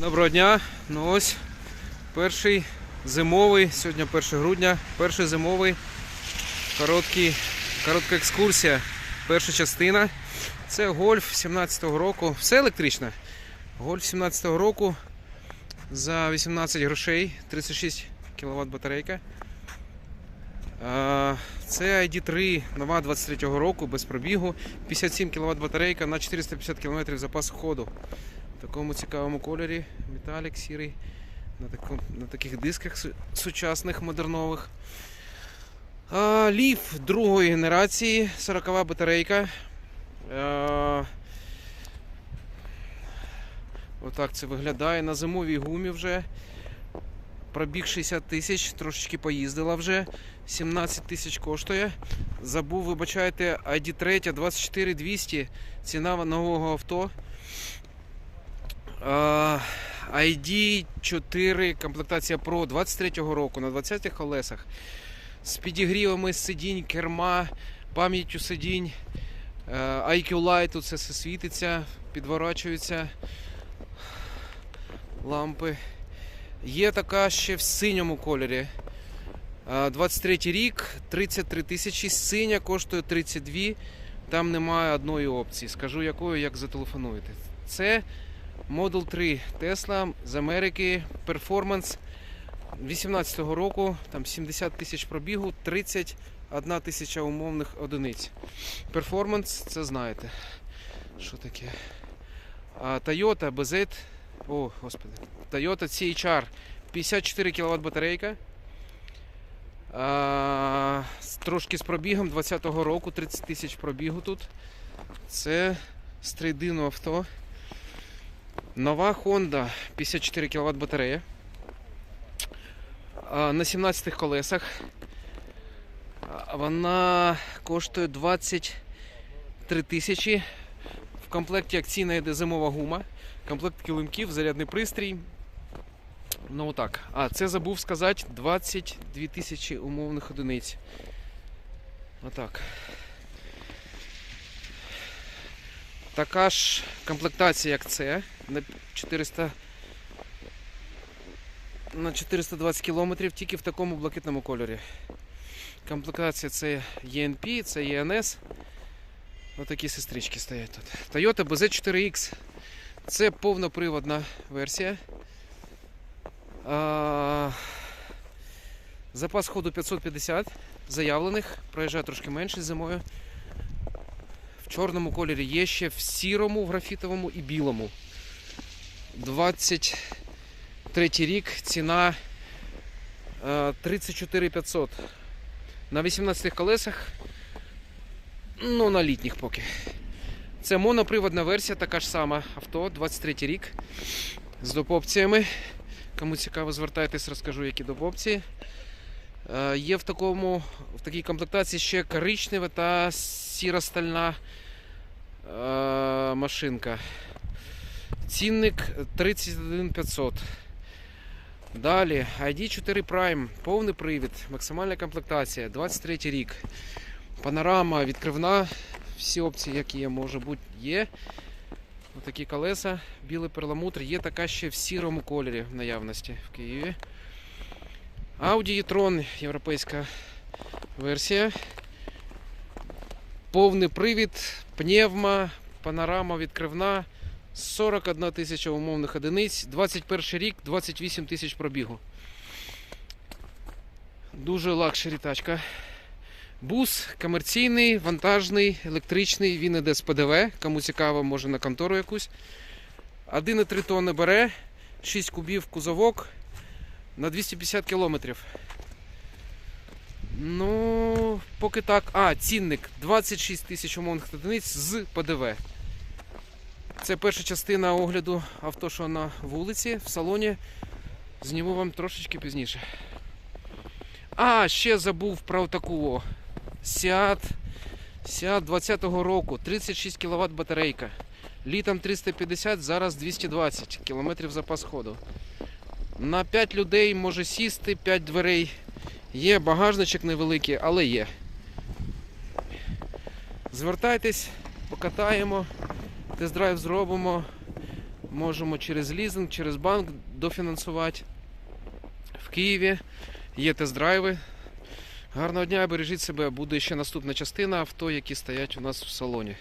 Доброго дня. Ну ось перший зимовий, сьогодні 1 грудня, перший зимовий короткий, коротка екскурсія. Перша частина. Це гольф 17-го року. Все електричне. Гольф 17-го року за 18 грошей, 36 кВт батарейка. Це ID3 нова 23-го року без пробігу. 57 кВт батарейка на 450 км запас ходу. В такому цікавому кольорі, металік сірий, на, такому, на таких дисках сучасних, модернових. Ліф другої генерації, 40 батарейка. А, отак це виглядає. На зимовій гумі вже. Пробіг 60 тисяч, трошечки поїздила вже. 17 тисяч коштує. Забув, вибачайте, ID3 24200. Ціна нового авто. ID 4 комплектація Pro 23-го року на 20 х колесах з підігрівами сидінь, керма, пам'яттю сидінь, е, IQ Light, тут все, світиться, підворачуються лампи. Є така ще в синьому кольорі. Е, 23 рік, 33 тисячі, синя коштує 32. Там немає одної опції. Скажу якою, як зателефонуєте. Це Model 3 Tesla з Америки Performance 18-го року, там 70 тисяч пробігу, 31 тисяча умовних одиниць. Performance, це знаєте. Що таке? Toyota BZ, о, господи, Toyota CHR 54 кВт батарейка. А, трошки з пробігом 20-го року, 30 тисяч пробігу тут. Це з трейдину авто. Нова Honda 54 кВт батарея. На 17 колесах. Вона коштує 23 тисячі. В комплекті акційна йде зимова гума, комплект килимків, зарядний пристрій. Ну отак. А, це забув сказати 22 тисячі умовних одиниць. Отак. Така ж комплектація, як це, на 400 на 420 кілометрів тільки в такому блакитному кольорі. Комплектація це ENP, це ENS. Отакі сестрички стоять тут. Toyota BZ4X. Це повноприводна версія. А, запас ходу 550 заявлених, проїжджає трошки менше зимою. В чорному кольорі є ще в сірому, в графітовому і білому. 23 рік, ціна е, 34 500. На 18 колесах, ну на літніх поки. Це моноприводна версія, така ж сама авто, 23 рік. З допопціями. Кому цікаво, звертайтесь, розкажу, які допопції. Е, Є в такому, в такій комплектації ще коричнева та сіро-стальна е, машинка. Цінник 31 500. Далі ID4 Prime, повний привід, максимальна комплектація, 23 рік. Панорама відкривна, всі опції, які є, може бути, є. Отакі колеса, білий перламутр, є така ще в сірому кольорі в наявності в Києві. Audi e-tron, європейська версія. Повний привід, пневма, панорама відкривна. 41 тисяча умовних одиниць, 21 рік, 28 тисяч пробігу. Дуже лакшері тачка. Бус комерційний, вантажний, електричний, він іде з ПДВ. Кому цікаво, може на контору якусь. 1,3 тонни бере, 6 кубів кузовок на 250 кілометрів. Ну, поки так. А, цінник 26 тисяч умовних одиниць з ПДВ. Це перша частина огляду авто, що на вулиці, в салоні. Зніму вам трошечки пізніше. А, ще забув про таку. Seat 20-го року, 36 кВт батарейка. Літом 350, зараз 220 км запас ходу. На 5 людей може сісти, 5 дверей. Є багажничок невеликий, але є. Звертайтесь, покатаємо, тест-драйв зробимо. Можемо через лізинг, через банк дофінансувати. В Києві є тест-драйви. Гарного дня, бережіть себе. Буде ще наступна частина авто, які стоять у нас в салоні.